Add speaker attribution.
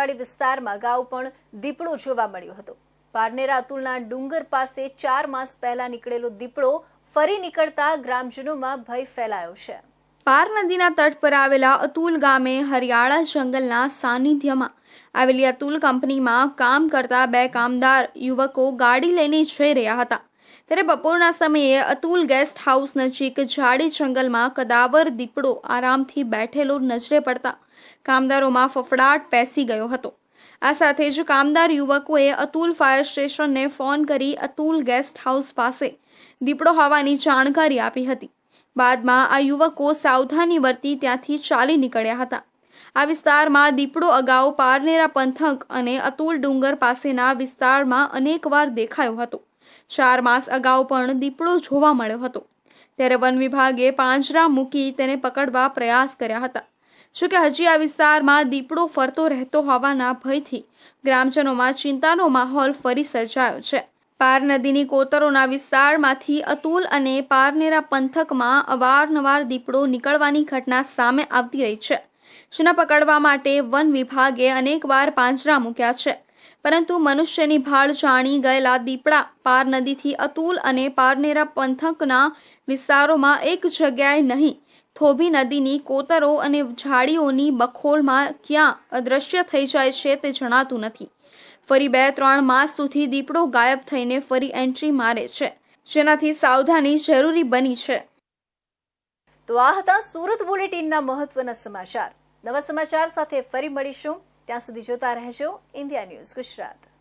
Speaker 1: વાડી વિસ્તારમાં અગાઉ પણ દીપડો જોવા મળ્યો હતો. પારનેરા અતુલના ડુંગર પાસે ચાર માસ પહેલા નીકળેલો દીપડો ફરી નીકળતા ગ્રામજનોમાં ભય ફેલાયો છે.
Speaker 2: પાર નદીના તટ પર આવેલા અતુલ ગામે હરિયાળા જંગલના સાનિધ્યમાં આવેલી અતુલ કંપનીમાં કામ કરતા બે કામદાર યુવકો ગાડી લઈને જઈ રહ્યા હતા. ત્યારે બપોરના સમયે અતુલ ગેસ્ટ હાઉસ નજીક ઝાડી જંગલમાં કદાવર દીપડો આરામથી બેઠેલો નજરે પડતા કામદારોમાં ફફડાટ પેસી ગયો હતો. આ સાથે જ કામદાર યુવકોએ અતુલ ફાયર સ્ટેશનને ફોન કરી અતુલ ગેસ્ટ હાઉસ પાસે દીપડો હોવાની જાણકારી આપી હતી. બાદમાં આ યુવકો સાવધાની વર્તી ત્યાંથી ચાલી નીકળ્યા હતા. આ વિસ્તારમાં દીપડો અગાઉ પારનેરા પંથક અને અતુલ ડુંગર પાસેના વિસ્તારમાં અનેકવાર દેખાયો હતો. ચાર માસ અગાઉ પણ દીપડો જોવા મળ્યો હતો. ત્યારે વન વિભાગે પાંજરા મૂકી તેને પકડવા પ્રયાસ કર્યા હતા. જોકે હજી આ વિસ્તારમાં દીપડો ફરતો રહેતો હોવાના ભયથી ગ્રામજનોમાં ચિંતાનો માહોલ ફરી સર્જાયો છે. પાર નદીની કોતરોના વિસ્તારમાંથી અતુલ અને પારનેરા પંથકમાં અવારનવાર દીપડો નીકળવાની ઘટના સામે આવતી રહી છે, જેના પકડવા માટે વન વિભાગે અનેકવાર પાંજરા મૂક્યા છે. પરંતુ મનુષ્યની ભાળ જાણી ગયેલા દીપડા પાર નદીથી અતુલ અને પારનેરા પંથકના વિસ્તારોમાં એક જગ્યાએ નહીં. થોભી નદીની કોતરો અને ઝાડીઓની બખોલમાં ક્યાં અદૃશ્ય થઈ જાય છે તે જણાતું નથી. ફરી બે ત્રણ માસ સુધી દીપડો ગાયબ થઈને ફરી એન્ટ્રી મારે છે, જેનાથી સાવધાની જરૂરી બની છે.
Speaker 1: તો આ હતા સુરત બુલેટિનના મહત્વના સમાચાર. નવા સમાચાર સાથે ફરી મળીશું. ત્યાં સુધી જોતા રહેજો. India news Gujarat.